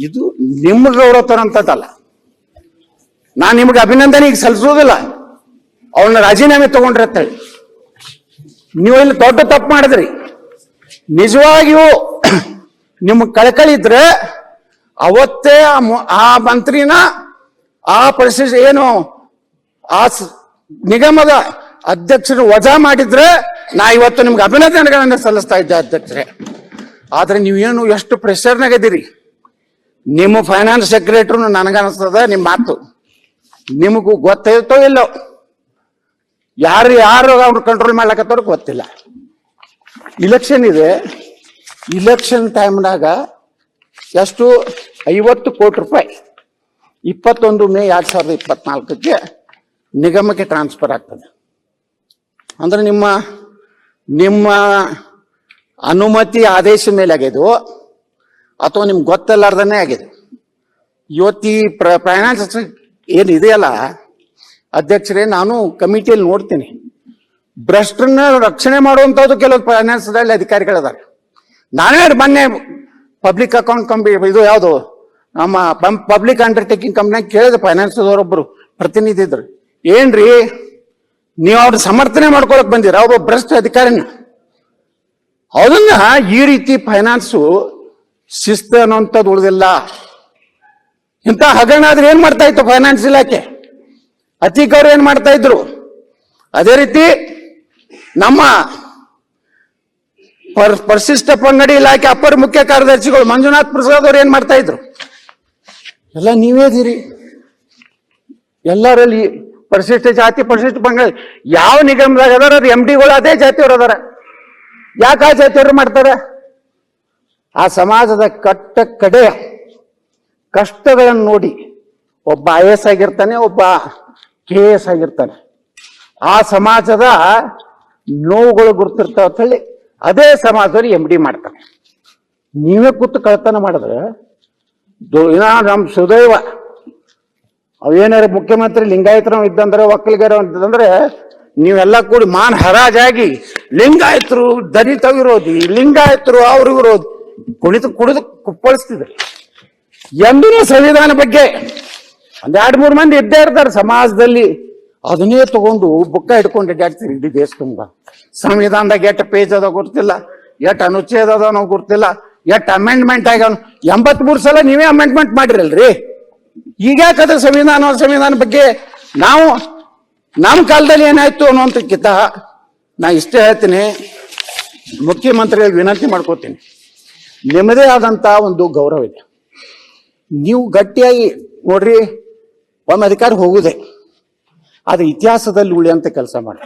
ಇದು ನಿಮ್ಮ ಗೌರವ ತರಂತದಲ್ಲ ನಾನು ನಿಮ್ಗೆ ಅಭಿನಂದನೆ ಈಗ ಸಲ್ಲಿಸೋದಿಲ್ಲ ಅವನ್ನ ರಾಜೀನಾಮೆ ತಗೊಂಡ್ರೆ ಅಂತೇಳಿ ನೀವು ಇಲ್ಲಿ ದೊಡ್ಡ ತಪ್ಪು ಮಾಡಿದ್ರಿ. ನಿಜವಾಗಿಯೂ ನಿಮ್ಗೆ ಕಳಕಳಿ ಇದ್ರೆ ಅವತ್ತೇ ಆ ಮಂತ್ರಿನ ಆ ಪರಿಸ್ಥಿತಿ ಏನು ಆ ನಿಗಮದ ಅಧ್ಯಕ್ಷರು ವಜಾ ಮಾಡಿದ್ರೆ ನಾ ಇವತ್ತು ನಿಮ್ಗೆ ಅಭಿನಂದನೆಗಳನ್ನ ಸಲ್ಲಿಸ್ತಾ ಇದ್ದೆ ಅಧ್ಯಕ್ಷರೇ. ಆದ್ರೆ ನೀವೇನು ಎಷ್ಟು ಪ್ರೆಷರ್ನಾಗದಿರಿ ನಿಮ್ಮ ಫೈನಾನ್ಸ್ ಸೆಕ್ರೆಟರಿನು ನನಗನ್ಸ್ತದ ನಿಮ್ಮ ಮಾತು. ನಿಮಗೂ ಗೊತ್ತೈತೋ ಇಲ್ಲೋ? ಯಾರು ಯಾರು ಅವ್ರು ಕಂಟ್ರೋಲ್ ಮಾಡ್ಲಕತ್ತವ್ರು ಗೊತ್ತಿಲ್ಲ. ಇಲೆಕ್ಷನ್ ಇದೆ. ಇಲೆಕ್ಷನ್ ಟೈಮ್ನಾಗ ಎಷ್ಟು? ಐವತ್ತು ಕೋಟಿ ರೂಪಾಯಿ. ಇಪ್ಪತ್ತೊಂದು ಮೇ ಎರಡ್ ಸಾವಿರದ ಇಪ್ಪತ್ನಾಲ್ಕಕ್ಕೆ ನಿಗಮಕ್ಕೆ ಟ್ರಾನ್ಸ್ಫರ್ ಆಗ್ತದೆ. ಅಂದ್ರೆ ನಿಮ್ಮ ನಿಮ್ಮ ಅನುಮತಿ ಆದೇಶ ಮೇಲೆ ಆಗ್ಯದು ಅಥವಾ ನಿಮ್ಗೆ ಗೊತ್ತಲ್ಲಾರ್ದನೇ ಆಗಿದೆ. ಇವತ್ತಿ ಪ್ರ ಫೈನಾನ್ಸ್ ಏನು ಇದೆಯಲ್ಲ ಅಧ್ಯಕ್ಷರೇ, ನಾನು ಕಮಿಟಿಯಲ್ಲಿ ನೋಡ್ತೀನಿ. ಭ್ರಷ್ಟರನ್ನ ರಕ್ಷಣೆ ಮಾಡುವಂಥದ್ದು ಕೆಲವು ಫೈನಾನ್ಸ್ದಲ್ಲಿ ಅಧಿಕಾರಿಗಳಿದ್ದಾರೆ ನಾನೇ ಮೊನ್ನೆ ಪಬ್ಲಿಕ್ ಅಕೌಂಟ್ ಕಂಪನಿ ಇದು ಯಾವುದು, ನಮ್ಮ ಪಬ್ಲಿಕ್ ಅಂಡರ್ಟೇಕಿಂಗ್ ಕಂಪ್ನಿಯಾಗ ಕೇಳಿದೆ ಫೈನಾನ್ಸ್ದವರೊಬ್ಬರು ಪ್ರತಿನಿಧಿ ಇದ್ರು. ಏನ್ರಿ, ನೀವು ಅವ್ರ ಸಮರ್ಥನೆ ಮಾಡ್ಕೊಳಕ್ ಬಂದಿರ, ಒಬ್ಬ ಭ್ರಷ್ಟ ಅಧಿಕಾರಿನ? ಅದನ್ನ ಈ ರೀತಿ ಫೈನಾನ್ಸು ಶಿಸ್ತು ಅನ್ನುವಂಥದ್ದು ಉಳಿದಿಲ್ಲ ಇಂಥ ಹಗರಣ ಆದ್ರೆ ಏನ್ ಮಾಡ್ತಾ ಇತ್ತು ಫೈನಾನ್ಸ್ ಇಲಾಖೆ? ಅತೀಕ್ ಅವ್ರು ಏನ್ ಮಾಡ್ತಾ ಇದ್ರು ಅದೇ ರೀತಿ ನಮ್ಮ ಪರ್, ಪರಿಶಿಷ್ಟ ಪಂಗಡಿ ಇಲಾಖೆ ಅಪ್ಪರ ಮುಖ್ಯ ಕಾರ್ಯದರ್ಶಿಗಳು ಮಂಜುನಾಥ್ ಪ್ರಸಾದ್ ಅವ್ರು ಏನ್ ಮಾಡ್ತಾ ಇದ್ರು ಎಲ್ಲ ನೀವೇ ಇದೀರಿ ಎಲ್ಲರಲ್ಲಿ ಪರಿಶಿಷ್ಟ ಜಾತಿ, ಪರಿಶಿಷ್ಟ ಪಂಗಡಿ, ಯಾವ ನಿಗಮದಾಗ ಅದಾರ ಅದು ಎಂ ಡಿಗಳು ಅದೇ ಜಾತಿಯವ್ರು ಅದಾರ. ಯಾಕೆ ಆ ಜಾತಿಯವರು ಮಾಡ್ತಾರೆ? ಆ ಸಮಾಜದ ಕಟ್ಟ ಕಡೆಯ ಕಷ್ಟಗಳನ್ನು ನೋಡಿ ಒಬ್ಬ ಐ ಎಸ್ ಆಗಿರ್ತಾನೆ, ಒಬ್ಬ ಕೆ ಎಸ್ ಆಗಿರ್ತಾನೆ. ಆ ಸಮಾಜದ ನೋವುಗಳು ಗುರ್ತಿರ್ತಾವ ಅಂತ ಹೇಳಿ ಅದೇ ಸಮಾಜದವ್ರು ಎಂ ಡಿ ಮಾಡ್ತಾನೆ ನೀವೇ ಕೂತು ಕಳ್ತನ ಮಾಡಿದ್ರೆ ನಮ್ಮ ಸುದೈವ ಅವೇನಾರ ಮುಖ್ಯಮಂತ್ರಿ ಲಿಂಗಾಯತರ ಇದ್ದಂದ್ರೆ ಒಕ್ಕಲಿಗರ ಅಂತಂದ್ರೆ ನೀವೆಲ್ಲ ಕೂಡಿ ಮಾನ್ ಹರಾಜಾಗಿ ಲಿಂಗಾಯತರು ದಲಿತ ವಿರೋಧಿ ಲಿಂಗಾಯತರು ಅವ್ರ ವಿರೋಧಿ ಕುಣಿತು ಕುಡಿದು ಕುಪ್ಪಳಿಸ್ತಿದ್ರು. ಎಂದೂ ಸಂವಿಧಾನ ಬಗ್ಗೆ ಒಂದ್ ಎರಡ್ ಮೂರು ಮಂದಿ ಇದ್ದೇ ಇರ್ತಾರೆ ಸಮಾಜದಲ್ಲಿ. ಅದನ್ನೇ ತಗೊಂಡು ಬುಕ್ಕ ಹಿಡ್ಕೊಂಡು ಅಡ್ಡಾಡ್ತೀರಿ ಇಡೀ ದೇಶ ತುಂಬ ಸಂವಿಧಾನದಾಗ ಎಷ್ಟು ಪೇಜ್ ಅದ ಗೊತ್ತಿಲ್ಲ, ಎಷ್ಟು ಅನುಚ್ಛೇದ ಅದ ನಾವು ಗೊತ್ತಿಲ್ಲ, ಎಷ್ಟು ಅಮೆಂಡ್ಮೆಂಟ್ ಆಗ್ಯಾವ ಎಂಬತ್ ಮೂರು ಸಲ ನೀವೇ ಅಮೆಂಡ್ಮೆಂಟ್ ಮಾಡಿರಲ್ರಿ? ಈಗ ಯಾಕಂದ್ರೆ ಸಂವಿಧಾನ ಸಂವಿಧಾನ ಬಗ್ಗೆ ನಾವು ನಮ್ಮ ಕಾಲದಲ್ಲಿ ಏನಾಯ್ತು ಅನ್ನುವಂಥಕ್ಕಿಂತ ನಾ ಇಷ್ಟೇ ಹೇಳ್ತೀನಿ. ಮುಖ್ಯಮಂತ್ರಿಗಳಿಗೆ ವಿನಂತಿ ಮಾಡ್ಕೋತೀನಿ. ನಿಮ್ಮದೇ ಆದಂತ ಒಂದು ಗೌರವ ಇದೆ ನೀವು ಗಟ್ಟಿಯಾಗಿ ನೋಡ್ರಿ, ಒಮ್ಮೆ ಅಧಿಕಾರ ಹೋಗುದೆ ಅದು ಇತಿಹಾಸದಲ್ಲಿ ಉಳಿಯಂತ ಕೆಲಸ ಮಾಡಿ.